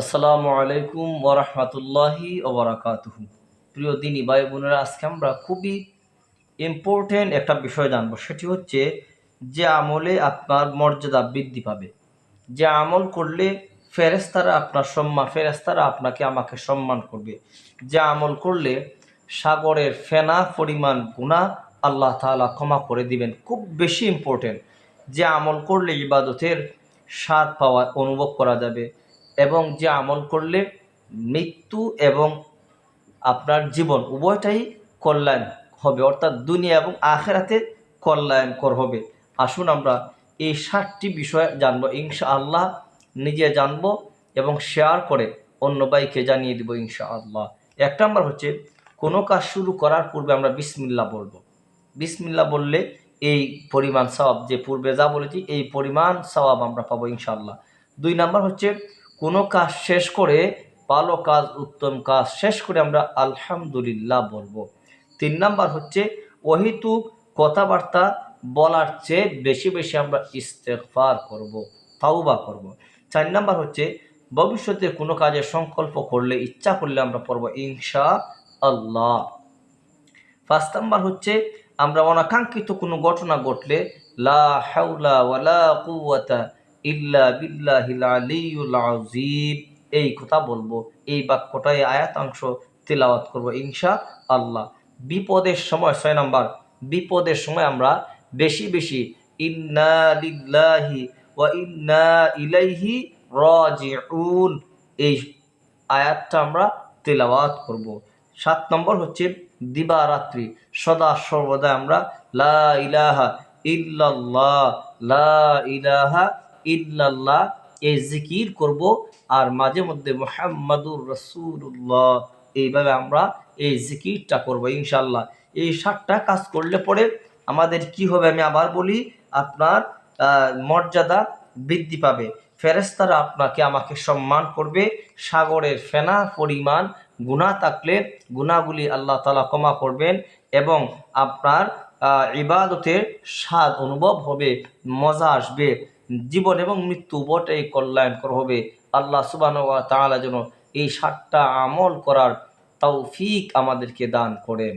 আসসালামু আলাইকুম ওরহমতুল্লাহি ওবরাকাতুহু প্রিয় দিনী ভাই বোনেরা, আজকে আমরা খুবই ইম্পর্টেন্ট একটা বিষয় জানব। সেটি হচ্ছে যে আমলে আপনার মর্যাদা বৃদ্ধি পাবে। যে আমল করলে ফেরেস্তারা আপনার সম্মান ফেরেস্তারা আপনাকে আমাকে সম্মান করবে। যে আমল করলে সাগরের ফেনা পরিমাণ গুণা আল্লাহ তাআলা ক্ষমা করে দিবেন। খুব বেশি ইম্পর্টেন্ট যে আমল করলে ইবাদতের স্বাদ পাওয়া, অনুভব করা যাবে। এবং যে আমল করলে মৃত্যু এবং আপনার জীবন উভয়টাই কল্যাণ হবে। অর্থাৎ দুনিয়া এবং আখেরাতে কল্যাণকর হবে। আসুন আমরা এই সাতটি বিষয় জানব। ইনশা আল্লাহ নিজে জানব এবং শেয়ার করে অন্য বাইকে জানিয়ে দিব ইনশা আল্লাহ এক নম্বর হচ্ছে, কোনো কাজ শুরু করার পূর্বে আমরা বিসমিল্লা বলব। বিসমিল্লা বললে এই পরিমাণ সওয়াব, যে পূর্বে যা বলেছি, এই পরিমাণ সওয়াব আমরা পাবো ইনশাআল্লাহ। দুই নাম্বার হচ্ছে কোনো কাজ শেষ করে ভালো কাজ, উত্তম কাজ শেষ করে আমরা আলহামদুলিল্লাহ বলব। তিন নাম্বার হচ্ছে অহিতুক কথাবার্তা বলার চেয়ে বেশি বেশি আমরা ইস্তেফার করব, তাওবা করব। চার নাম্বার হচ্ছে, ভবিষ্যতে কোনো কাজের সংকল্প করলে, ইচ্ছা করলে আমরা পড়ব ইনশা আল্লাহ পাঁচ নাম্বার হচ্ছে, আমরা অনাকাঙ্ক্ষিত কোনো ঘটনা ঘটলে, লা হাওলা ওয়ালা কুওয়াতা ইল্লা বিল্লাহিল আলিয়ুল আযীম। এই কথা বলব, এই বাক্যটাই আয়াতাংশ তেলাওয়াত করব ইনশা আল্লাহ। বিপদের সময়, ছয় নাম্বার, বিপদের সময় আমরা বেশি বেশি ইন্না লিল্লাহি ওয়া ইন্না ইলাইহি রাজিউন। এই আয়াতটা আমরা তেলাওয়াত করব। সাত নম্বর হচ্ছে দিবারাত্রি। সদা সর্বদা আমরা লা ইলাহা ইল্লাল্লাহ, লা ইলাহা ইল্লাল্লাহ, এই জিকির করব আর মাঝে মধ্যে মোহাম্মদুর রসুল্লাহ এইভাবে আমরা এই জিকিরটা করব ইনশাল্লাহ এই সাতটা কাজ করলে পরে আমাদের কি হবে আমি আবার বলি, আপনার মর্যাদা বৃদ্ধি পাবে। ফেরেস্তারা আপনাকে আমাকে সম্মান করবে, সাগরের ফেনা পরিমাণ গুণা থাকলে গুণাগুলি আল্লাহ তালা ক্ষমা করবেন এবং আপনার ইবাদতের স্বাদ অনুভব হবে, মজা আসবে। জীবন এবং মৃত্যু বটেই কল্যাণকর হবে। আল্লাহ সুবাহ তাআলা যেন এই সাতটা আমল করার তাও ফিক আমাদেরকে দান করেন।